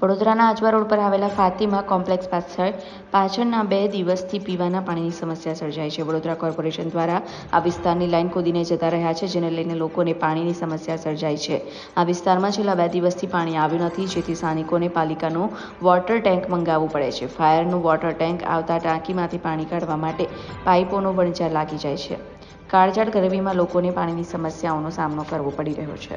વડોદરાના અજવા રોડ પર આવેલા ફાતિમા કોમ્પ્લેક્સ પાછળ પાછળના બે દિવસથી પીવાના પાણીની સમસ્યા સર્જાઈ છે. વડોદરા કોર્પોરેશન દ્વારા આ વિસ્તારની લાઇન ખોદીને જતા રહ્યા છે, જેને લઈને લોકોને પાણીની સમસ્યા સર્જાઈ છે. આ વિસ્તારમાં છેલ્લા બે દિવસથી પાણી આવ્યું નથી, જેથી સ્થાનિકોને પાલિકાનું વોટર ટેન્ક મંગાવવું પડે છે. ફાયરનું વોટર ટેન્ક આવતા ટાંકીમાંથી પાણી કાઢવા માટે પાઇપોનો વણઝાર લાગી જાય છે. કાળઝાળ ગરમીમાં લોકોને પાણીની સમસ્યાઓનો સામનો કરવો પડી રહ્યો છે.